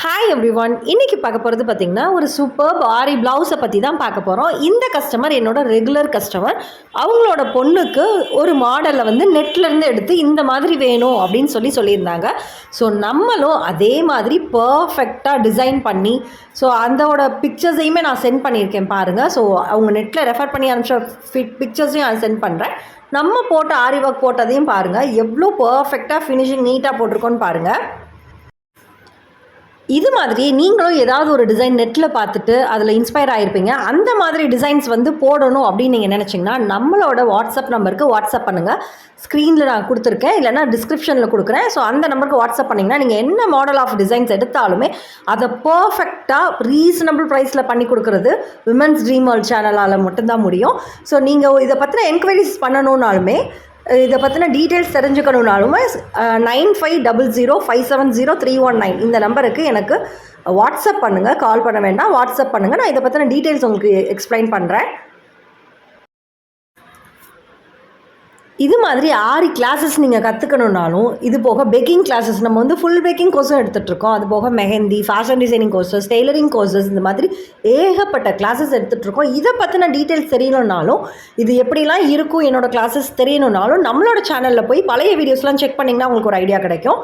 Hi every one இன்றைக்கி பார்க்க போகிறது பார்த்திங்கன்னா ஒரு சூப்பர் ஆரி ப்ளவுஸை பற்றி தான் பார்க்க போகிறோம் இந்த கஸ்டமர் என்னோட ரெகுலர் கஸ்டமர் அவங்களோட பொண்ணுக்கு ஒரு மாடலை வந்து நெட்லேருந்து எடுத்து இந்த மாதிரி வேணும் அப்படின்னு சொல்லி சொல்லியிருந்தாங்க. ஸோ நம்மளும் அதே மாதிரி பர்ஃபெக்டாக டிசைன் பண்ணி ஸோ அதோட பிக்சர்ஸையுமே நான் சென்ட் பண்ணியிருக்கேன் பாருங்கள் ஸோ அவங்க நெட்டில் ரெஃபர் பண்ணி அனுப்பிச்ச ஃபிட் பிக்சர்ஸையும் நான் சென்ட் பண்ணுறேன் நம்ம போட்ட ஆரி ஒர்க் போட்டதையும் பாருங்கள் எவ்வளோ பர்ஃபெக்டாக ஃபினிஷிங் நீட்டாக போட்டிருக்கோன்னு பாருங்கள் இது மாதிரி நீங்களும் ஏதாவது ஒரு டிசைன் நெட்டில் பார்த்துட்டு அதில் இன்ஸ்பயர் ஆகிருப்பீங்க அந்த மாதிரி டிசைன்ஸ் வந்து போடணும் அப்படின்னு நீங்கள் நினச்சிங்கன்னா நம்மளோட வாட்ஸ்அப் நம்பருக்கு வாட்ஸ்அப் பண்ணுங்கள் ஸ்க்ரீனில் நான் கொடுத்துருக்கேன். இல்லைனா டிஸ்கிரிப்ஷனில் கொடுக்குறேன். ஸோ அந்த நம்பருக்கு வாட்ஸ்அப் பண்ணிங்கன்னா நீங்கள் என்ன மாடல் ஆஃப் டிசைன்ஸ் எடுத்தாலுமே அதை பர்ஃபெக்டாக ரீசனபிள் ப்ரைஸில் பண்ணி கொடுக்குறது விமன்ஸ் ட்ரீம் வேர்ல்ட் சேனலால் மட்டும்தான் முடியும். ஸோ நீங்கள் இதை பற்றின என்கொயரிஸ் பண்ணணுன்னாலுமே இதை பற்றின details தெரிஞ்சுக்கணுனாலுமே nine five double zero five seven zero three one nine இந்த நம்பருக்கு எனக்கு வாட்ஸ்அப் பண்ணுங்கள் கால் பண்ண வேண்டாம். வாட்ஸ்அப் பண்ணுங்கள் நான் இதை பற்றின டீட்டெயில்ஸ் உங்களுக்கு எக்ஸ்பிளைன் பண்ணுறேன் இது மாதிரி ஆறு கிளாஸஸ் நீங்கள் கற்றுக்கணுன்னாலும் இது போக பேக்கிங் கிளாஸஸ் நம்ம வந்து ஃபுல் பேக்கிங் கோர்ஸும் எடுத்துகிட்ருக்கோம் அது போக mehndi fashion designing courses tailoring courses இந்த மாதிரி ஏகப்பட்ட கிளாஸஸ் எடுத்துகிட்ருக்கோம் இதை பற்றின டீட்டெயில்ஸ் தெரியணுன்னாலும் இது எப்படிலாம் இருக்கும் என்னோடய கிளாஸஸ் தெரியணுன்னாலும் நம்மளோட சேனலில் போய் பழைய வீடியோஸ்லாம் செக் பண்ணிங்கன்னா உங்களுக்கு ஒரு ஐடியா கிடைக்கும்.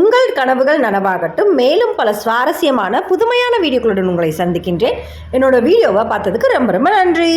உங்கள் கனவுகள் நனவாகட்டும். மேலும் பல சுவாரஸ்யமான புதுமையான வீடியோக்களுடன் உங்களை சந்திக்கின்றேன். என்னோடய வீடியோவை பார்த்ததுக்கு ரொம்ப ரொம்ப நன்றி.